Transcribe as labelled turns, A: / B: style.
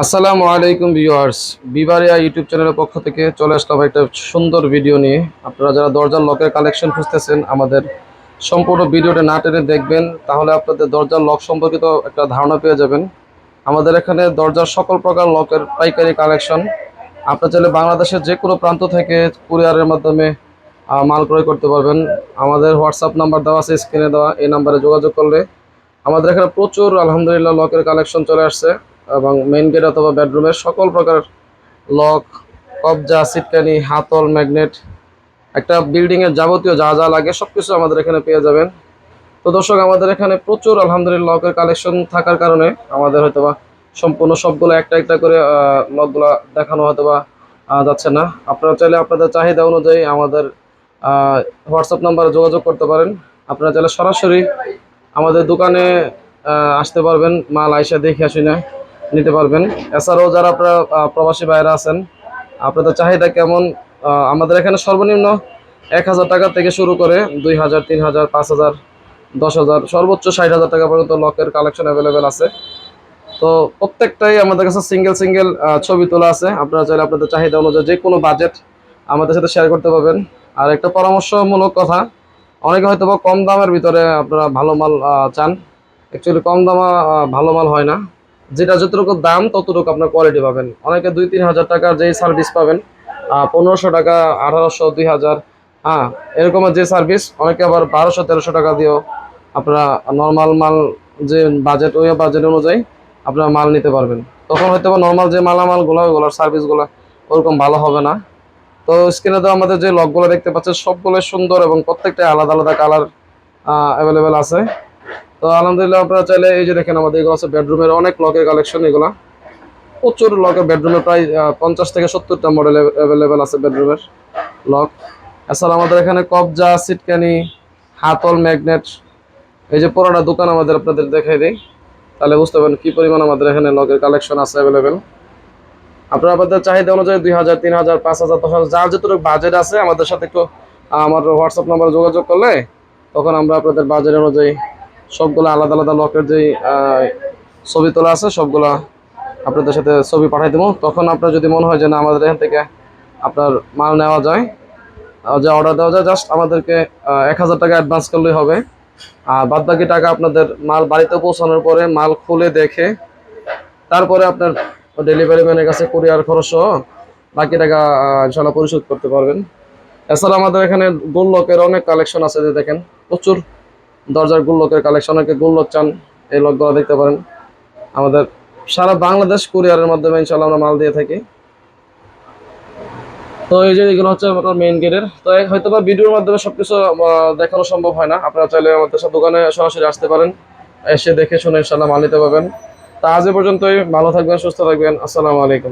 A: আসসালামু আলাইকুম viewers, বিবারিয়া YouTube চ্যানেলের পক্ষ থেকে চলে আসলাম একটা সুন্দর ভিডিও নিয়ে। আপনারা যারা দরজার লকের কালেকশন খুঁজতেছেন, আমাদের সম্পূর্ণ ভিডিওটা না টেনে দেখবেন, তাহলে আপনাদের দরজার লক সম্পর্কিত একটা ধারণা পেয়ে যাবেন। আমাদের এখানে দরজার সকল প্রকার লকের পাইকারি কালেকশন। আপনার চাইলে বাংলাদেশের যে কোনো প্রান্ত থেকে কুরিয়ারের মাধ্যমে মাল ক্রয় করতে পারবেন। আমাদের হোয়াটসঅ্যাপ নাম্বার দেওয়া আছে, স্ক্রিনে দেওয়া এই নাম্বারে যোগাযোগ করলে। আমাদের এখানে প্রচুর, আলহামদুলিল্লাহ, লকের কালেকশন চলে আসছে। এবং মেইন গেট অথবা বেডরুমের সকল প্রকার লক কবজা সিটকানি হাতল ম্যাগনেট একটা বিল্ডিংয়ের যাবতীয় যা যা লাগে সব কিছু আমাদের এখানে পেয়ে যাবেন। তো দর্শক, আমাদের এখানে প্রচুর আলহামদুলিল্লাহ লকের কালেকশন থাকার কারণে আমাদের হয়তো বা সম্পূর্ণ সবগুলো একটা একটা করে লকগুলো দেখানো হয়তো বা যাচ্ছে না। আপনারা চাইলে আপনাদের চাহিদা অনুযায়ী আমাদের হোয়াটসঅ্যাপ নাম্বারে যোগাযোগ করতে পারেন। আপনারা চাইলে সরাসরি আমাদের দোকানে আসতে পারবেন। মাল আইসা দেখে আসি না। নিতে পারবেন। এছাড়াও যারা আপনারা প্রবাসী বাইরে আছেন, আপনাদের চাহিদা কেমন? আমাদের এখানে সর্বনিম্ন এক হাজার টাকা থেকে শুরু করে দুই হাজার, তিন হাজার, পাঁচ হাজার, দশ হাজার, সর্বোচ্চ ষাট হাজার টাকা পর্যন্ত লকের কালেকশন অ্যাভেলেবেল আছে। তো প্রত্যেকটাই আমাদের কাছে সিঙ্গেল সিঙ্গেল ছবি তোলা আছে। আপনারা চাইলে আপনাদের চাহিদা অনুযায়ী যে কোনো বাজেট আমাদের সাথে শেয়ার করতে পারবেন। আর একটা পরামর্শমূলক কথা, অনেকে হয়তো বা কম দামের ভিতরে আপনারা ভালো মাল চান। অ্যাকচুয়ালি কম দামা ভালো মাল হয় না। যেটা যতটুকু দাম, ততটুকু আপনার কোয়ালিটি পাবেন। অনেকে দুই, তিন হাজার টাকার যেই সার্ভিস পাবেন পনেরোশো টাকা, আঠারোশো, দুই হাজার হ্যাঁ এরকমের যে সার্ভিস অনেকে আবার বারোশো, তেরোশো টাকা দিয়েও আপনারা নর্মাল মাল যে বাজেট ওই বাজেট অনুযায়ী আপনারা মাল নিতে পারবেন। তখন হয়তো বা নর্মাল যে মালামালগুলো, ওইগুলোর সার্ভিসগুলো ওরকম ভালো হবে না। তো স্ক্রিনে তো আমাদের যে লকগুলো দেখতে পাচ্ছেন সবগুলো সুন্দর এবং প্রত্যেকটা আলাদা আলাদা কালার অ্যাভেলেবেল আছে। তো আলহামদুলিল্লাহ আপনারা চাইলে এই যে দেখেন আমাদের এগুলো আছে বেডরুমের অনেক লকের কালেকশন এগুলা। প্রচুর লকের বেডরুমে প্রায় পঞ্চাশ থেকে সত্তরটা মডেল অ্যাভেলেবেল আছে বেডরুমের লক এছাড়া আমাদের এখানে কবজা সিটকানি হাতল ম্যাগনেট এই যে পুরোটা দোকান আমাদের আপনাদের দেখাই দিই। তাহলে বুঝতে পারেন কী পরিমাণ আমাদের এখানে লকের কালেকশন আছে অ্যাভেলেবেল আপনারা আপনাদের চাহিদা অনুযায়ী দুই হাজার, তিন হাজার, পাঁচ হাজার, দশ হাজার, যার যতটুকু বাজেট আছে আমাদের সাথে একটু আমার হোয়াটসঅ্যাপ নাম্বারে যোগাযোগ করলে তখন আমরা আপনাদের বাজেট অনুযায়ী সবগুলো আলাদা আলাদা লকের আহ, ছবি তোলা আছে সবগুলা আপনাদের সাথে ছবি পাঠাই দেবো। তখন আপনার যদি মনে হয় যে না আমাদের এখান থেকে আপনার মাল নেওয়া যায় যে অর্ডার দেওয়া যায় জাস্ট আমাদেরকে এক হাজার টাকা অ্যাডভান্স করলেই হবে। আর বাদ বাকি টাকা আপনাদের মাল বাড়িতে পৌঁছানোর পরে মাল খুলে দেখে তারপরে আপনার ডেলিভারি ম্যানের কাছে কুরিয়ার খরচ সহ বাকি টাকা ইনশাল্লাহ পরিশোধ করতে পারবেন। এছাড়া আমাদের এখানে গোল লকের অনেক কালেকশন আছে যে দেখেন প্রচুর। দরজার গোল লকের কালেকশন অনেকে গোল লক চান এই লকগুলো দেখতে পারেন। আমাদের সারা বাংলাদেশ কুরিয়ারের মাধ্যমে ইনশাল্লাহ আমরা মাল দিয়ে থাকি। তো এই যে এগুলো হচ্ছে আপনার মেইন গেটের তো হয়তো বা ভিডিওর মাধ্যমে সবকিছু আহ, দেখানো সম্ভব হয় না। আপনারা চাইলে আমাদের সব দোকানে সরাসরি আসতে পারেন। এসে দেখে শুনে ইনশাল্লাহ মাল নিতে পারবেন। তা আজ পর্যন্তই। ভালো থাকবেন সুস্থ থাকবেন। আসসালামু আলাইকুম।